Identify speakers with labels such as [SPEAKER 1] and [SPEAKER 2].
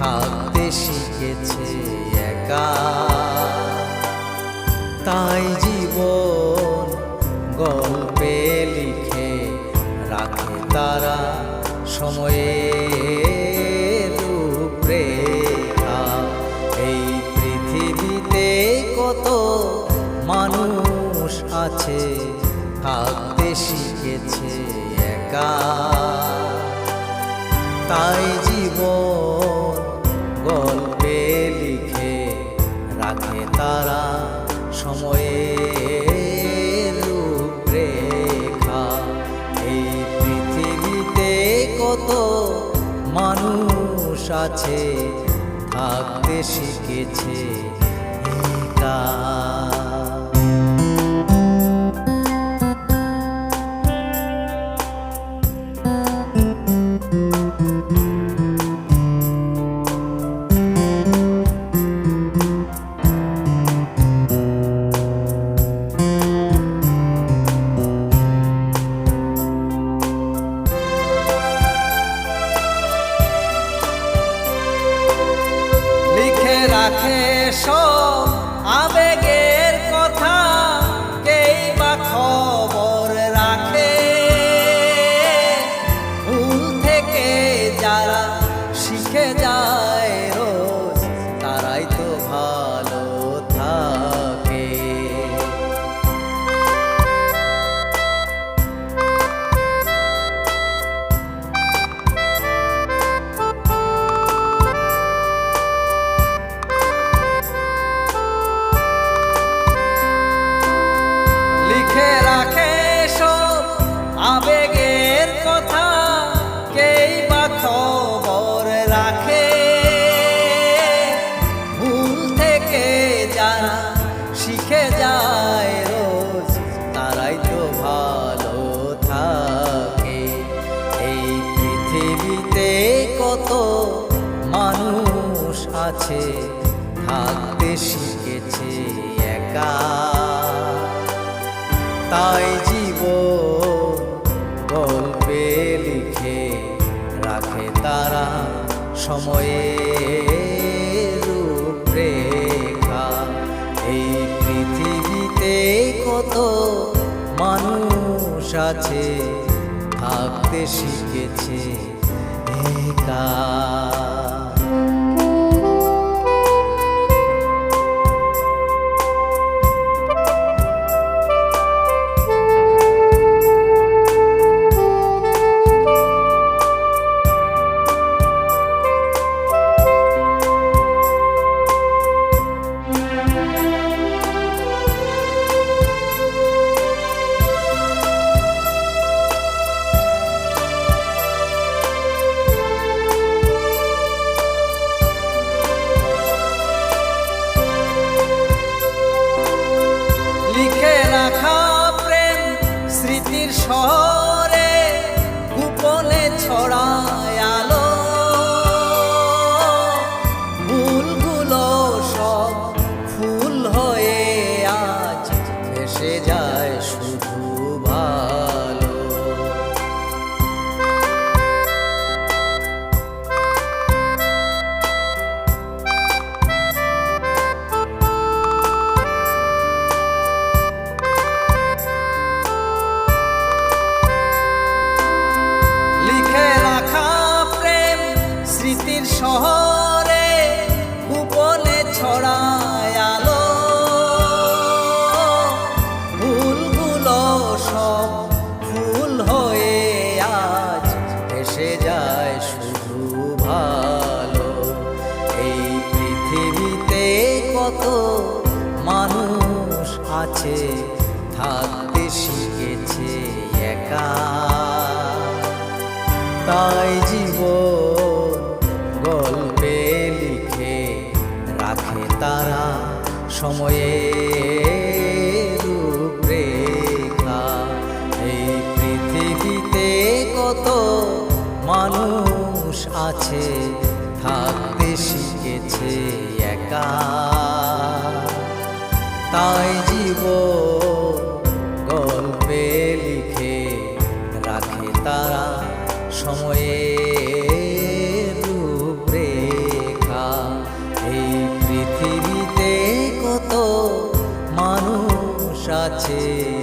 [SPEAKER 1] থাকতে শিখেছে একা। তাই জীবন গল্পে লিখে রাখে তারা সময়ে এই পৃথিবীতে কত মানুষ আছে থাকতে শিখেছে একা। তাই জীবন গল্পে লিখে রাখে তারা সময়ের রূপরেখা। এই পৃথিবীতে কত মানুষ আছে, থাকতে শিখেছে একা রাখে সব পৃথিবীতে কত মানুষ আছে, থাকতে শিখেছে একা। তাই জীবন গল্পে লিখে রাখে তারা সময়ের রূপরেখা। এই পৃথিবীতে কত মানুষ আছে শিখেছে। একা oh. শহরে গোপনে ছড়ায় আলো। ফুলগুলো সব ফুল হয়ে আজ এসে যায় শুধু ভালো। এই পৃথিবীতে কত মানুষ আছে, থাকতে শিখেছে একা। তাই জীবন রাখে তারা সময়ে রূপরেখা। এই পৃথিবীতে কত মানুষ আছে থাকতে শিখেছে একা। তাই জীবন আছে